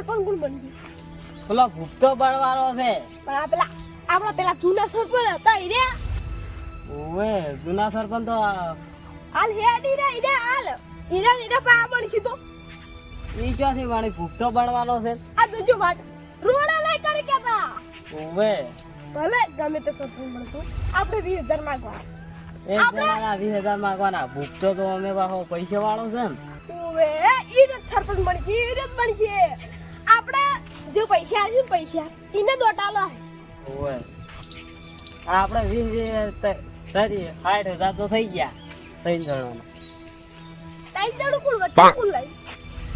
સરપંચ કોણ બની પેલો ભૂપતો બળવાળો છે. પણ આ પેલા આપણા પેલા જૂના સરપંચ હતા ઈ રે ઓવે જૂના સરપંચ તો હાલ હેડી રે ઈ હાલ. ઈરા ઈરા પા બની કીધું ઈ ક્યાંથી વાણી ભૂપતો બળવાનો છે? આ જોજો વાટ રોડા લઈ કરી કેતા ઓવે. ભલે ગમે તે સરપંચ બનતું આપણે વીસ હજાર માંગવા એક આપણે- માંગવાના. ભૂખતો તો અમે પાછો પૈસા વાળો છે ને. ઓવે ઈ જ સરપંચ બની છે ઈ જ બની જે પૈસા છે પૈસા ઈને દોટાલો ઓવે આપણે વીસ સારી સાઠ હજાર તો થઈ ગયા ત્રણ જણાના. ત્રણ દડું કુલ વચ્ચે કુલ લઈ?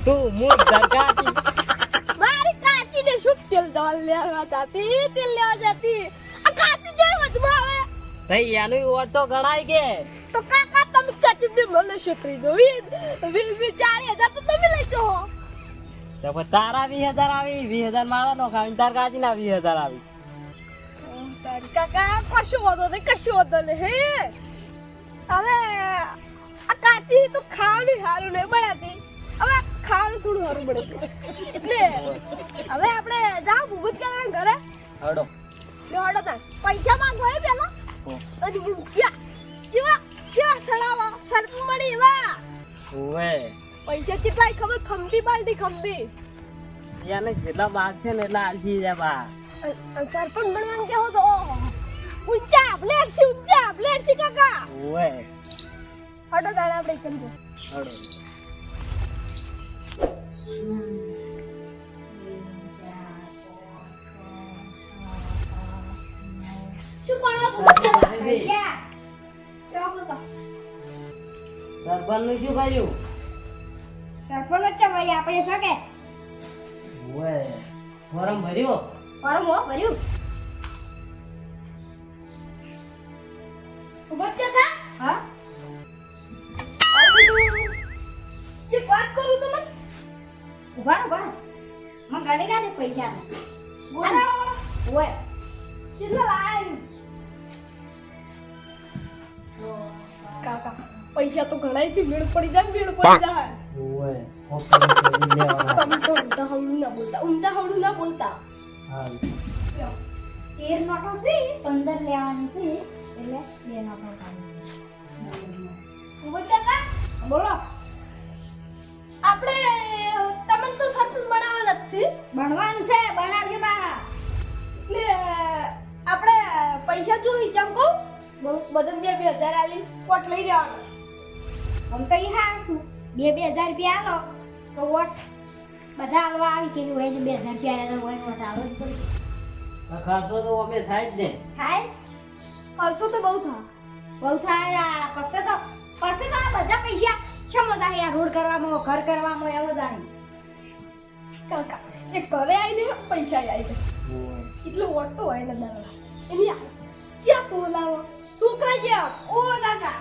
તું મૂળ ધરકાતી મારી કાચી ને શું તેલ દવા લેવા જાતી? તેલ લેવા જાતી? આ કાચી જોઈ વચમાં આવે? થઈ એનું ઓર તો ગણાય કે. તો કાકા તમે કાચી ને મને છોકરી દો વી વી ચાર હજાર તો તમે લઈ જાઓ. તો તારા વીસ હજાર આવી વીસ હજાર મારા નો ખાવી તાર કાચી ના વીસ હજાર આવી. કાકા કશું વાંધો નહીં કશું વાંધો નહીં હે? હવે આ કાચી તો ખાવાનું સારું નહીં બનાતી હવે ખાવાનું થોડું સારું બને એટલે હવે આપણે જાઓ ભૂભૂત કરવા ઘરે. હડો. હડો તાર. પૈસા માંગો એ પેલા? પછી ભૂખ્યા કેવા કેવા સડાવા સરપું મળી એવા. ઓવે. પૈસા કેટલા ખબર? ખમતી બાલટી ખમતી યાને જેટલા માગ છે ને એટલા આલજી જાય બા. સરપંચ બનવાનું કેવો તો ઓહો. ઊંચા બ્લેડ છે ઊંચા બ્લેડ છે કાકા. ઓવે. હટો દાડા આપણે કંજો હડો શું કરો ભૂપત સરપંચ છે ભાઈ આપણે શકે ઓવે ફોરમ ભર્યો? પરમ હો ભર્યું. ભૂપત કે થા હા? જે વાત કરું તો મને. ઊભા રહો, ઊભા મને ગણી ના દે પૈસા. ઓય. કેટલા લાય કાકા પૈસા તો ઘણા થી ભીડ પડી જાય ભીડ પડી જાય. બોલો આપણે તમને તો સરપંચ બનાવવાના જ છે ભણવાનું છે ભણાવજો બા એટલે આપણે પૈસા જો ચમકો કહું બધા બે બે હજાર આલી પોટ લઈ લેવાનો હમ તો હા છું બે બે હજાર રૂપિયા આલો તો વોટ બધા આલવા આવી કે હોય ને બે હજાર રૂપિયા આવ્યા તો હોય વોટ આલો જ ખર્ચો તો અમે થાય જ ને. થાય? ખર્ચો તો બહુ થાય. બહુ થાય આ પછી તો પસે તો આ બધા પૈસા શેમ મજા આ રોડ કરવામાં ઘર કરવામાં એવો જાય કાકા એ ઘરે આવીને પૈસા આવીને જાય એટલો વોટ તો હોય ને દાદા. એની આ ક્યાં તો લાવો છોકરા જ્યાં ઓ દાદા.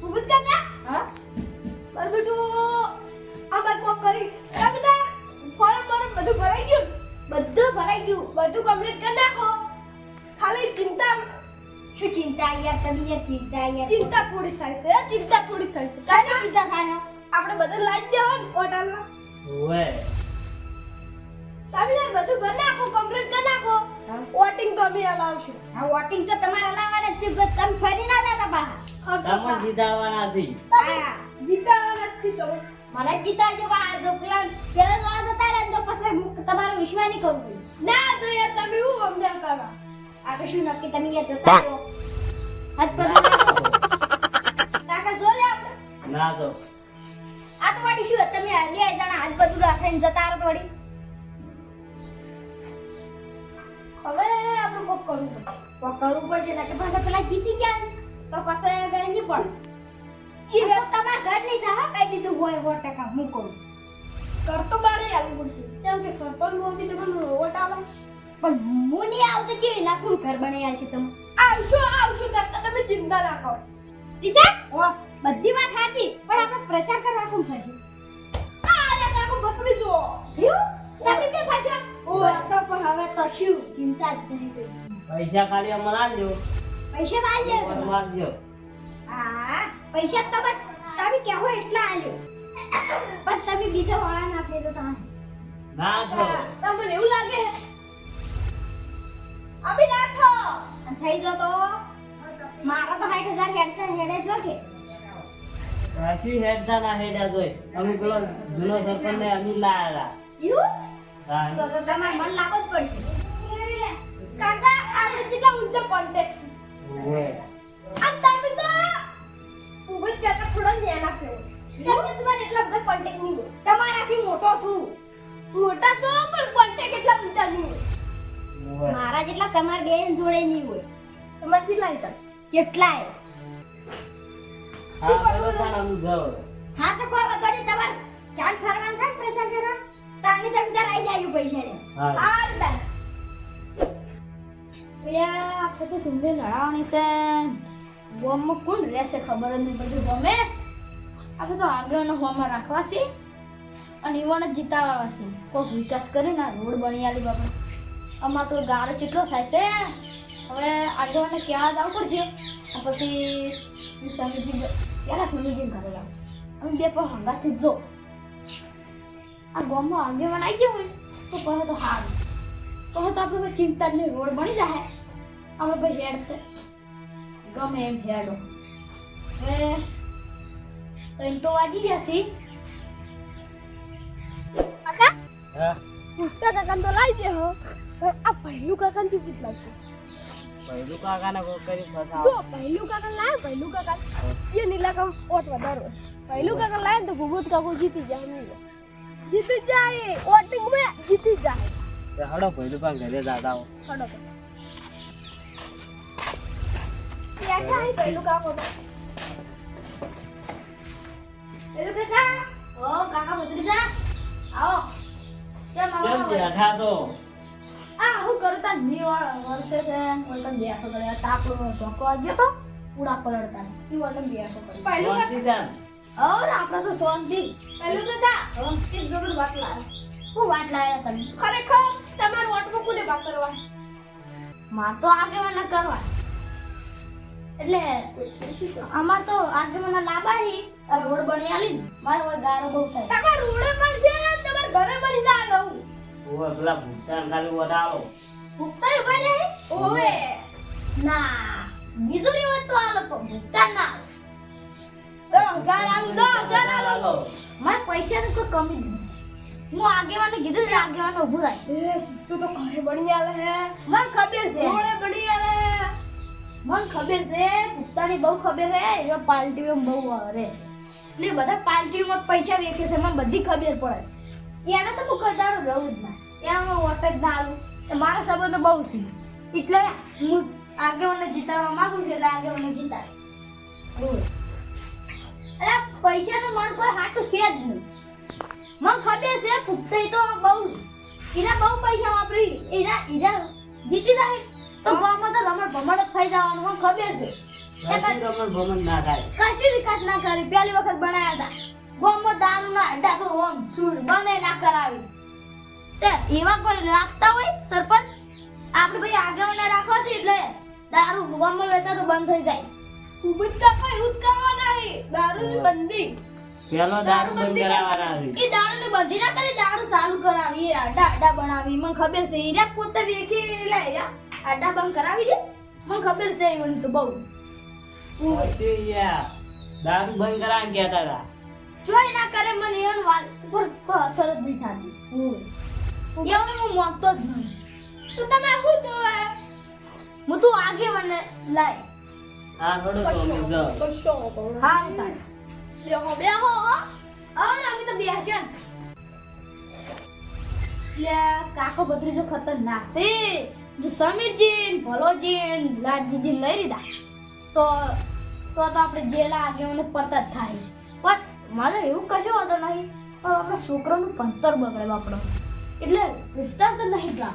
ભૂપત કાકા? હા? મારું બેટું આ બાર કોક કરી. આ બધા ફોર્મ ફોર્મ બધું ભરાઈ ગયું. બધું ભરાઈ ગયું. બધું કમ્પ્લીટ કરી નાખો. ખાલી ચિંતા શું ચિંતા યાર તમે ચિંતા યાર. ચિંતા થોડી થાય છે ચિંતા થોડી થાય છે. કાંઈ ચિંતા થાય? આપણે બધું લાવી દેવાનું હોટલમાં તમે યાર બધું કરી નાખો કમ્પ્લીટ કરી નાખો. વોટિંગ તો અમે છે. આ વોટિંગ તો તમારે લાવવાના છે બસ તમે ફરી ના જતા બહાર તમે જીતાડવાના છે. જીતાવાના છીએ તમે મને જ જીતાડજો બહાર જો પેલા પેલા જોવા જતા રહે તો પછી હું તમારો વિશ્વાસ નહીં કરું. છું. ના જો યાર તમે હું સમજાવતા હતા? આ તો શું નક્કી તમે યાર જતા રહો. હાથ પગ. કાકા જો લે આપણે. ના તો આ તો વળી શું તમે બે જણા હાથ બધું રાખીને જતા રહો તો હવે આપણે કોક કરવું પડશે તો કરવું પડશે એટલે કે પાછા પેલા જીતી ગયા તો પછી આગળ નહીં પણ. ઈ એ તો તમારા ઘર નહીં જાવ કઈ દીધું હોય સો ટકા હું કહું. ઘર તો બાળે આવવું પડશે કેમ કે સરપંચ મોટી તમને વોટ આવે. પણ હું નહીં આવતો નાખું ઘર બનાવ્યા છે તમે? આવશો આવશો કરતા તમે ચિંતા રાખો કરો. જીતા ઓ બધી વાત સાચી પણ આપણે પ્રચાર કરવા કોણ થશે આ રે કાકો બકરી જો રહ્યું તમે કે પાછા ઓ. ઓ પણ હવે તો શું? ચિંતા જ નહીં. કરવી. પૈસા ખાલી અમને આલજો પૈસા આલ્યો મારજો હા પૈસા તમે તમે કહો એટલા આલ્યો. પણ તમે બીજા વાળા ના આપી દો તમે ના તો તમને એવું લાગે અમે નાખો થઈ ગયો તો મારા તો સાઠ હજાર હેડ હેડે જ કે કશું હેડતા ના હેડા જોઈ. અમે પેલો જૂનો સરપંચ ને અમે લાયા હતા. તો તો તમારે મન લાગો જ પડશે. કાકા આપણે કેટલા ઊંચા કોન્ટેક્ટ ઓવે. આ તમે તો જ કાકા થોડા ફેરો કેમ કે તમારે એટલા બધા કોન્ટેક્ટ નહીં હોય. તમારાથી મોટો છું. મોટા છો પણ કોન્ટેક્ટ એટલા ઊંચા નહીં હોય. મારા જેટલા તમારા બેન જોડે નહીં હોય. તમારે કેટલા હતા કેટલાય હા તો કોઈ નહીં. તમારે ચાલ ફરવાનું થાય પ્રજા પ્રચાર તાની તમે તાર આવી જાય પૈસા ને હા તો સુંદર લડાવવાની છે. ગોમમાં કોણ રહેશે ખબર જ નહીં પડતી. ગમે? આપણે તો આગળનો હોમાં રાખવા છે અને ઈવોને જીતાવા છે. કોઈક વિકાસ કરે ને રોડ બની આલી બાપા. આમાં તો ગારો કેટલો થાય છે. હવે આગળને ક્યાં જવું પડશે? અને પછી સમિતિ ક્યારે સમિતિને ઘરે જાવ અમે બે પણ હંગાથી જો આ ગામમાં આગેવાન આવી ગયો હોય તો પહેલાં તો સારું તો તો આપણે ચિંતા જ નહીં. રોડ બની જાય આપણે પછી હેડ ગમે એમ હેડો. હવે ત્રણ તો વાગી ગયા છે. કાકા? હા. મોટા કાકાને તો લાવી દે હો. પણ આ પહેલું કાકાને ટિકિટ લાગતું પહેલું કાકાને કોઈ કરી ફસાવો. જો પહેલું કાકા લાવે પહેલું કાકા. એ નીલા કામ ઓટ વધારો પહેલું કાકા લાવે ને તો ભૂગોત કાકો જીતી જાય નહીં જીતી જાય ઓટિંગમાં જીતી જાય. હળો પહેલું કાકા ઘરે જાતા હો. ખડો કાકો તો પેલું શાંતિ પહેલું કાકા જબર વાત લાવે હું વાત લાવ્યા તમે ખરેખર તમારું ઓટમાં કોને ભાગ કરવા? માર તો આગેવાન કરવા. એટલે અમાર તો આગેવાન લાબાહી આ રોડ બની આલી ને મારો ગારો બહુ થાય. તમાર રોડે પણ છે તમાર ઘરે બની જા દઉં ઓ પેલા ભૂતાન ખાલી વડાળો ભૂખતા ઊભા રહે? ઓવે. ના બીજું ની વાત તો આલો તો ભૂખતા ના આવે. દસ હજાર આલું દસ હજાર આલું. મારે પૈસાની કોઈ કમી હું આગેવાને કીધું એટલે આગેવાને ઉભું રાખ એ તું તો ઘરે બની આલે હે. મને ખબર છે. રોડે બની આલે મને ખબર છે પુખ્તાની બહુ ખબર છે એ પાર્ટીઓ બહુ છે એટલે બધા પાલટીઓમાં પૈસા વેચે છે, મને બધી ખબર પડે. એને તો હું કદાડો રહું જ ના. એનામાં વોટ જ ના આવું મારા સંબંધો બહુ છે. એટલે હું આગેવાને જીતાડવા માગું છું, એટલે આગેવાને જીતાડ. બોલ. અરે પૈસાનું મન કોઈ હાટું છે જ નહીં. મને ખબર છે ભૂખતાઈ તો બહુ એના બહુ પૈસા વાપરી. એના એના જીતી જાય. તો તો રમણ ભમણ જ થઈ જવાનું મને ખબર છે. રમણ ભમણ ના થાય. કશી વિકાસ ના કરી. પહેલી વખત બનાયા હતા. ગામમાં દારૂ ના અડ્ડા તો ઓમ સુર બને ના કરાવી. તે એવા કોઈ રાખતા હોય સરપંચ? આપણે ભાઈ આગેવાને રાખવા છે એટલે દારૂ ગામમાં વેચા તો બંધ થઈ જાય. દારૂની બંધી. પેલો દારૂ બંધ કરાવવાના છે એ દારૂ ને બંધી ના કરી દારૂ ચાલુ કરાવી એ અડ્ડા અડ્ડા બનાવી. મને ખબર છે પોતે વેખી એટલે હીરા અડ્ડા બંધ કરાવી દે. મને ખબર છે એવડી તો બહુ. પછી યાર, દારૂ બંધ કરાવવાનું કહેતા હતા. જોઈ ના કરે મને એવન વાત ઉપર કોઈ અસર જ નહીં થતી. એવું હું મોકતો જ નહીં. તો તમે શું જોવે? હું તું આગે મને લાય. હા થોડું તો કશો હા તાર નહીં. બેહો બેહો હો હવે અમે તો બેસ્યા કાકો ભત્રીજો ખતરનાક છે. જો સમીરજી ભલોજી લાડજીજી લઈ લીધા, તો તો તો આપણે જેલા આગેવાને પડતા જ થાય. પણ મારે એવું કશું વાંધો નહીં, પણ આપણા છોકરાનું ભણતર બગડે આપણો એટલે ઉત્તર તો નહીં છે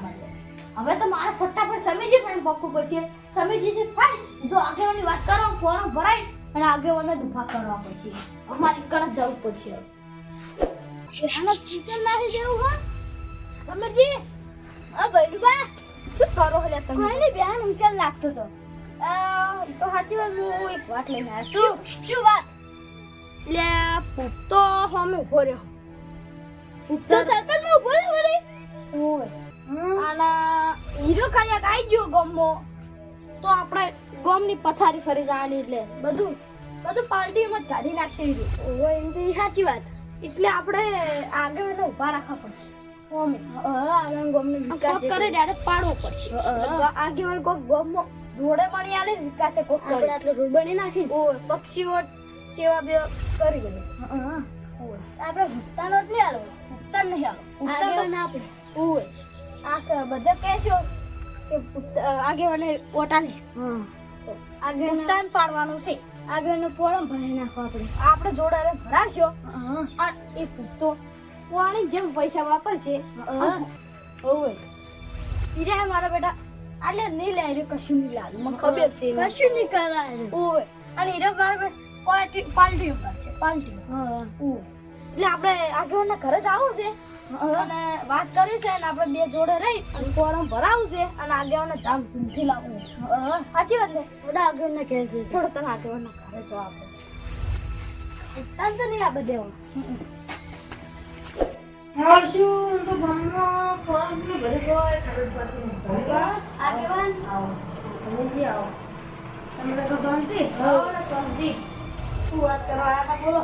હવે તો મારે ફટાફટ સમીરજી પણ પકવું પડશે. સમીરજી જે થાય તો આગેવાની વાત કરો ફોરમ ભરાય, અને આગેવાને ઊભા કરવા પડશે. અમારે કણ જવું પડશે. આનો ફ્યુચર નાખી દેવું હા. સમીરજી, આ ભૈલુબા શું કરો હલે તમે. કોઈ નહીં બેન ઊંચા લાગતો તો. ઈ તો સાચી વાત હું એક વાત લઈને આવ્યો છું. શું વાત? લે પૂતો હમ ઊભો રહ્યો. માં ઊભો રહ્યો વળી ઓય. હીરો કાયા આવી ગયો ગમો. તો આપણે ગોમની પથારી ફરી જવાની એટલે બધું બધું પાર્ટીમાં જ કાઢી નાખશે હીરો ઓય સાચી વાત. એટલે આપણે આગળ ઊભા રાખવા પડશે. પાડવો પડશે. આગેવાન કોક ગોમમાં જોડે મળી આલે વિકાસે કોક કરે. આટલો રોડ બની નાખી ઓય પક્ષીઓ સેવા બે કરી દે આપણે ભૂતતા આલો. ભૂતતા નહીં આલો. ભૂતતા ના આપણે ઓય. આ ક- બધા કહેશો કે ભૂત- અ, આગેવાને ઓટાલી ભૂતતાન પાડવાનું છે. આગળનું પોળમ ભરી નાખો આપણે. આપણે જોડે રે ભરાશો. અને એ ભૂતો પાણી જેમ પૈસા વાપરશે. ઓય ઈરા મારા બેટા આલે નહીં લે રે કશું નહીં લાગે મને ખબર છે કશું નહીં કરાય. ઓય અને ઈરા મારા બેટા પાર્ટી પાર્ટી ઉપર છે પાર્ટી. ઓય એટલે આપણે આગળના ઘરે જ આવું છે. અને વાત કરી છે અને આપણે બે જોડે રહી અને ફોરમ ભરાવું છે અને આગળના ધામ ધૂમથી લાવવું સાચી વાત ને? બધા આગળના કહે છે. થોડો તમે આગળના ઘરે જો આપણે તાન તો નહીં આ બધે મળશું તો ગામમાં ફોર્મ ને ભરી ગયો ખબર પડતી નથી. આગેવાન આવો. તમે જી આવો. તમે લોકો શાંતિ? ને શાંતિ. શું વાત કરવા આયા હતા બોલો.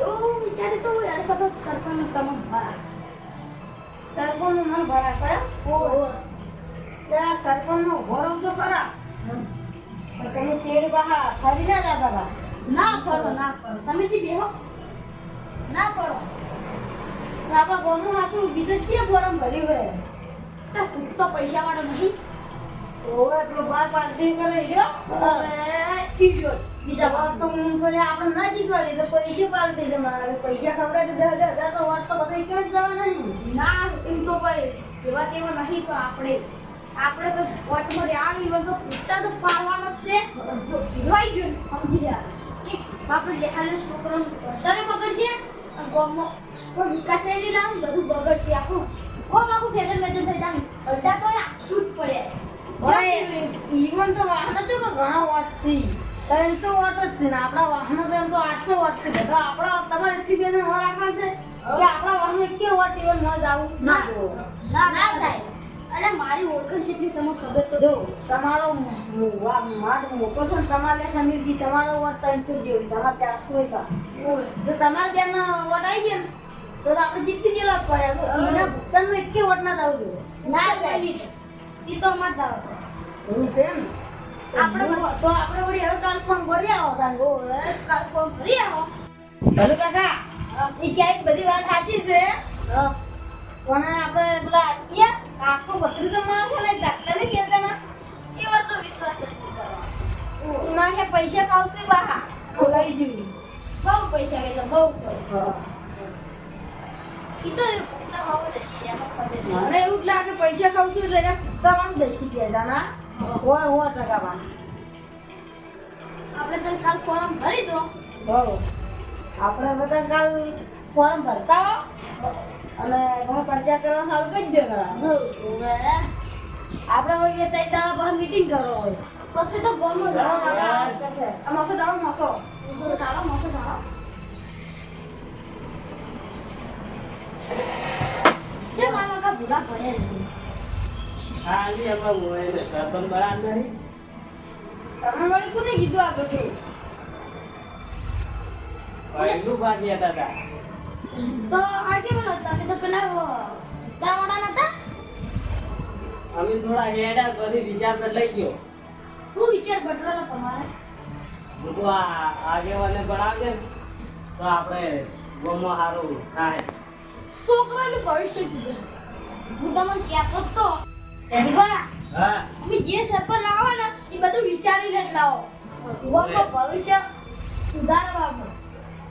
એવું વિચારે તો યાર બધો સરપંચ તમને ભરા. સરપંચ મન ભરા કયા ત્યાં સરપંચ નો ઘોડો તો ખરા. પણ તમે તેડ ફરી ના જતા બા ના ફરો ના ફરો. સમિતિ બેહો. ના ફરો. આપણા ગામનું હાસું બીજું કે ફોરમ ભર્યું હોય તો તું તો પૈસા વાળો નહીં. ઓવે એટલો બાર પાર્ટી કરે જો હવે બીજા વાત તો હું કરે આપણે ના જીતવા દે તો પૈસે પાર્ટી છે મારે. પૈસા ખવડાવે તો દસ હજાર તો વાત તો બધા ક્યાં જ જવા નહીં. ના એમ તો ભાઈ જેવા તેવા નહીં તો આપણે. આપણે તો વોટમાં રહેવાનું ઈવન તો પૂછતા તો પાડવાનો જ છે. ભીલવાઈ ગયો સમજી ગયા કે આપણે લેખાને છોકરાનું ભણતરે પકડશે અને ગામમાં કોઈ વિકાસ નહીં લાવે બધું બગડશે આખું. કોમ આખું ફેદર મેદર થઈ જાય. અડધા તો છૂટ પડ્યા છે ઈવન તો વાહન તો ઘણા વોટ છે ત્રણસો વોટ જ છે ને આપણા વાહનો તો એમ તો આઠસો વોટ છે. બધા આપણા તમારે એટલી બેને ન રાખવા છે કે આપણા વાહન એકે વોટ ઈવન ન જાવું ના. ના ના થાય. અને મારી ઓળખ જેટલી તમને ખબર તો જો તમારો મારો મોટો છે ને તમારે સમીરજી તમારો વોટ ત્રણસો જેવી તમારે ચારસો જો તમારે ત્યાં વોટ આવી ગયા ને તો આપણે જીતી ગયેલા પડ્યા. એના ભૂતાનમાં એકે વોટ ના થવું જોઈએ ના જાય એ તો મત જાવ એવું છે એમ? આપણે આપણે તો- આપણે વળી હવે કાલ ફોન ભરી આવો તાન ગો કાલ ફોન ભરી આવો. ભલે કાકા એ ક્યાંય બધી વાત સાચી છે? હા. પણ આપણે પેલા ક્યાં કાકો બકરી તો માર છે ને ડાક્ટર ને કહેતા એ એવા તો વિશ્વાસ જ કરવાનો. મારે પૈસા કાવશે બહાર. લઈ જવી બહુ પૈસા કેટલા બહુ પૈસા મને એવું જ લાગે પૈસા ખાવશું એટલે એને ના હોય હોય ટકા આપણે તને કાલ ફોર્મ ભરી દો. બહુ આપણે બધા કાલ ફોર્મ ભરતા હો. અને તમે પરચા કરવા સારું કઈ દે કરવા આપણે હોય તઈ તારા પાસે મીટિંગ કરો હોય. પછી તો ડાળો કાકા. મસો ડાળો મસો. ડાળો મોસો ટાળો જે મામા કા ભૂલા પડે નહીં ખાલી અમે મોએ સરપંચ બળા નહીં. તમે વળી કોને કીધું આ બધું? પહેલું બાકી હતા તા. તો. આ કેમ હતા? તો પેલા તાવડા નતા? અમે થોડા હેડા પછી વિચાર પર લઈ ગયો. હું વિચાર બદલો તમારે? હું તો આગેવાને ભણાવજે તો આપણે ગોમાં હારું થાય. છોકરાનું ભવિષ્ય કીધું હું તમને કહેતો જ તો હા. અમે જે સરપંચ લાવો ને એ બધું વિચારીને જ લાવો. ગામનું ભવિષ્ય સુધારવામાં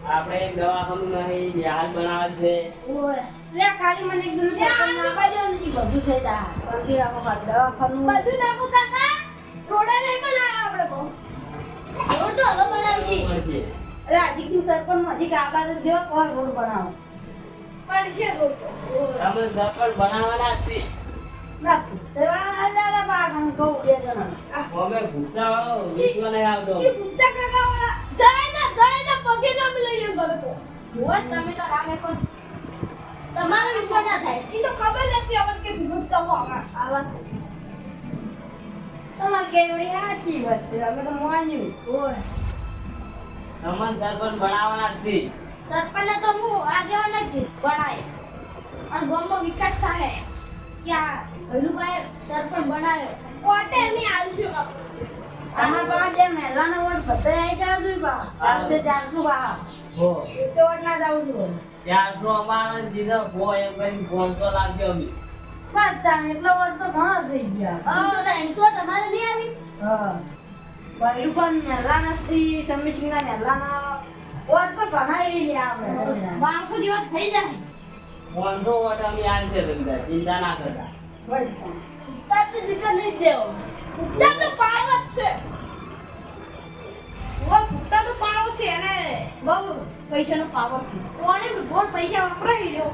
આપણે દવાખાનું નહીં હાલ બનાવે છે. ઓય. લે ખાલી મને ગુરુ દિન સરપંચ નાખવા દો ને. ઈ બધું થઈ જાય. કંપી રાખો દવાખાનું બધું નાખો કાકા. રોડા નહીં બનાવ્યા આપણે તો. રોડ તો હવે બનાવીશી. હજી સરપંચ હજી કાકા તો જો રોડ બનાવો? પડશે ખોટો. અમે થાય એ તો. ખબર નથી અમને કે ભૂત આવા છે. તમારે કેવડી સાચી વાત છે. અમે તો માન્યું હોય. અમન સરપંચ બનાવવાના છીએ. સરપંચને તો હું આગેવાન જ બનાય અને ગામનો વિકાસ થાય ક્યાં હલુભાઈ સરપંચ બનાવ્યો. પોતે મેં આવશું આમાં પાસે જે મહેલાનો વોટ બધા આવી જાવ છું બા. ચારસો ચારસો બા. હો. એક વોટ ના જાવ છું. ચારસો અમારે દીધો ફો એમ કરીને પાંચસો લાગજો અમે. બસ તાણ એટલો વોટ તો ઘણો થઈ ગયા. ત્રણસો તમારે નહીં આવી? હા. પહેલું પણ મહેલાના સ્ત્રી સમિતિના મહેલાના વોટ તો ભણાવી લે આપણે બારસો જેવા થઈ જાય. પાંચસો વોટ અમે છે તમને ચિંતા ના કરતા. બસ. તાર તો જીતા નહીં દેવો. ભૂખતા તો પાવ જ છે. ઓ ભૂખતા તો પાવ છે એને બહુ પૈસાનો પાવર છે. કોણે બી બહુ પૈસા વપરાઈ રહ્યો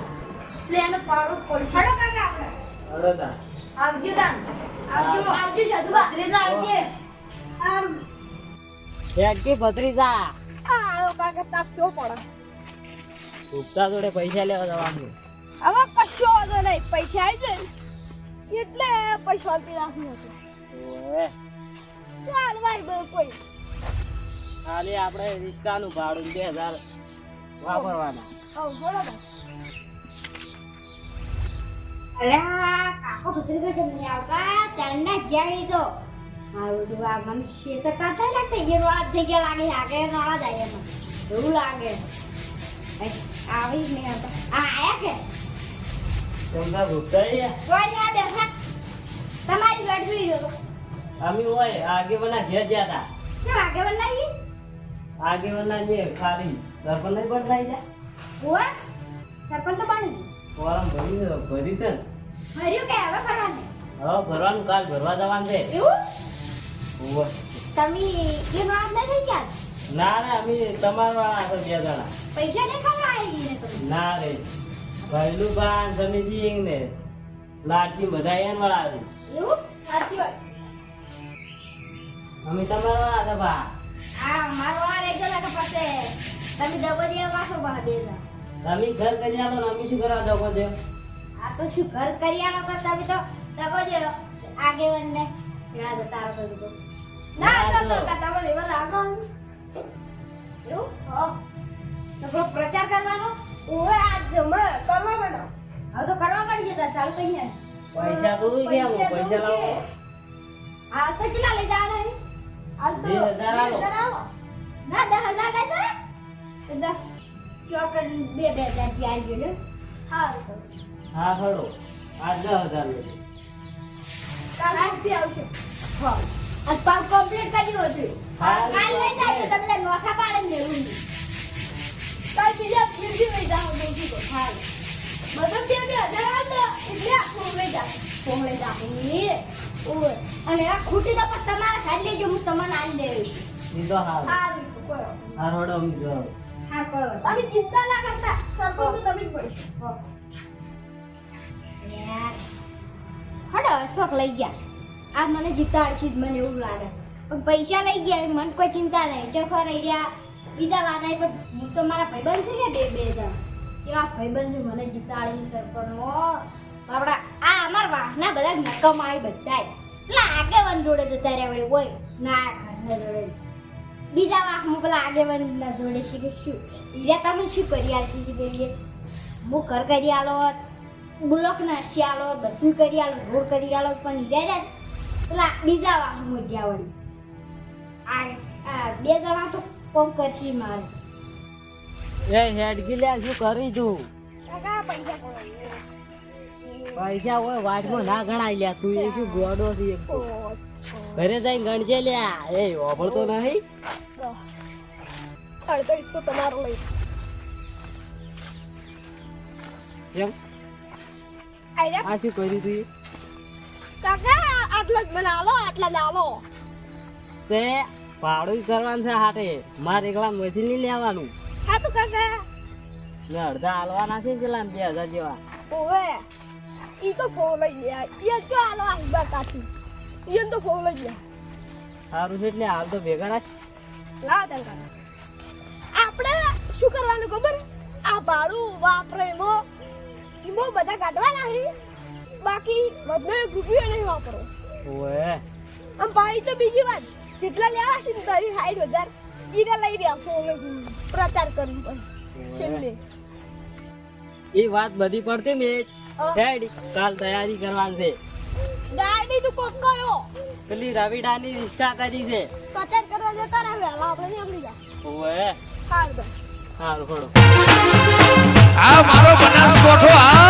એટલે એને પાડો જ પડશે. હડો કાકા આપણે. હળોતા આવજો દાન આવજો. આવજો સાધુબા. ત્રીજા આવજે. આમ. હેડકી ભત્રીજા. ગુપ્તા જોડે પૈસા લેવા જવાનું. હવે કશો વાંધો નહીં. પૈસા આવી જાય કેટલે એટલે પૈસા આપી રાખવું હતું ચાલ ભાઈ કોઈ. ખાલી આપણે રિક્ષાનું ભાડું બે હજાર વાપરવાના. આવ બરોબર. અલ્યા કાકો આવતા ચાંદા જ્યાં તો મારું આ મન શેતર કાતા લાગતે એ થઈ ગયા લાગે જાય એમાં. એવું લાગે. આવી જ નહીં આ આયા કે? તમને ગુપ્તા કોઈ આ બેઠા તમારી બેઠવી રહ્યો અમે હોય આગેવાના ઘેર ગયા હતા. બનાવી આગેવાના જે ખાલી સરપંચ નહીં થાય જાય ઓય સરપંચ તો બની ફોરમ ભરી ભરી છે ભર્યું કે હવે કરવાનું હવે ભરવાનું કાલ ભરવા જવાનું છે. એવું? ઓવે. તમે એ વાત નહીં થઈ ગયા ના અમે તમારા હતા બે જણા પૈસા નહીં ખાવા આવી ને ના રે. ભૈલું બાન સમીજી ને લાડકી બધા એન વાળા છે. એવું? સાચી વાત. અમે તમારા વાળા બા આ મારો આ રેજો લાગે પાસે તમે દબો દેવા પાછો બા દેતા તમે ઘર કરી આલો ને અમે શું કરવા દો છો આ તો શું ઘર કરી આલો કર તમે તો દબો દે આગેવાન ને એના જતા રહો તો ના ના, તો તો. તમે લેવા લાગો. એવું હા. તો પ્રચાર કરવાનો? ઓય આ હમણાં કરવા માંડો. હવે તો કરવા પડી જતા ચાલુ ને પૈસા તો હું પૈસા લાવો. તો કેટલા લઈ જવાના છે? હાલ તો બે હજાર આલો. બે હજાર આલો. ના દસ હજાર લઈ જા દસ. ચોકડ બે બે હજારથી આવી ગયો હા. હા ખરો આ દસ લઈ લે. કાલ આવશે. હા. આ પાક કમ્પ્લીટ કર્યું હતું કાલ લઈ જાય તમે તો નોખા પાડે એવું કાલ બીજા ફીરથી લઈ જાઓ બીજી તો હા બધા બે બે હજાર આવતો એટલે જાઓ કોમળે જાપી ઓય અને આ ખૂટી તો પણ તમારે ખાઈ લેજો હું તમને આલી દેવી એ હાલ. સારું તો હા રોડો અમે જાઓ હા કરો. તમે ચિંતા ના કરતા. સરપંચ તો તમે જ પડી. હડો શોખ લઈ ગયા. આ મને જીતાડશે જ મને એવું લાગે. પણ પૈસા લઈ ગયા, મન કોઈ ચિંતા નહીં. ચોખા રહી ગયા. બીજા વાના પણ હું તો મારા ભાઈબંધ છે ને બે બે જણ? એવા ભાઈબંધ છે? મને જીતાડી સરપંચનો આપણા આ અમાર વાહના બધા નકમ આવી પેલા આગેવાન જોડે જતા રહ્યા વળી હોય ના ઘરના જોડે. બીજા વાહમાં પેલા આગેવાન ના જોડે છે કે શું? બીજા તમે શું કરી આલતી છે કે હું ઘર કરી આલો બ્લોક નાસી આલો બધું કરી આલો, રોડ કરી આલો પણ ઈરા પેલા બીજા વાહન જ્યાં વળી આ બે જણા તો કોમ કરશે મારે. એ હેડકી લે શું કરી તું? પૈસા હોય વાટમાં ના ગણાય લ્યા તું એ શું ગોડો છે ઘરે જઈને ગણજે લ્યા. એ ઓભળતો નહીં? અડતાલીસો તમારો લઈ. કેમ? આ શું કર્યું તું કાકા આટલા જ મને આલો આટલા જ આલો. તે ભાડું કરવાનું છે હાટે મારે એકલા મશીન નહીં લેવાનું. હા તો કાકા. ને અડધા હાલવાના છે પેલા બે હજાર જેવા? ઓવે. ઈ તો ફોન લઈ ગયા ઈ તો આલો આ બતાતી ઈ તો ફોન લઈ ગયા સારું છે એટલે હાલ તો ભેગા રાખ. લાવ તને કાકા આપણે શું કરવાનું ખબર? આ ભાડું વાપરે એમાં એમાં બધા કાઢવાના છે. બાકી એક રૂપિયો નહીં વાપરો. ઓએ આમ ભાઈ તો બીજી વાત. જેટલા લેવા છે ને તારી હાઈટ વધાર ઈને લઈ રહ્યા હવે પ્રચાર કરી પણ. છેલ્લે. એ વાત બધી પડતી મેં. હેડ કાલ તૈયારી કરવાની છે. ગાડી તું કોક કરો. પેલી રવિડાની રિક્ષા કરી છે. પ્રચાર કરવા જતા રહે હવે. આપણે નીકળી જા ઓએ હાર સારું ખોડો. આ મારો બનાસકોઠો આ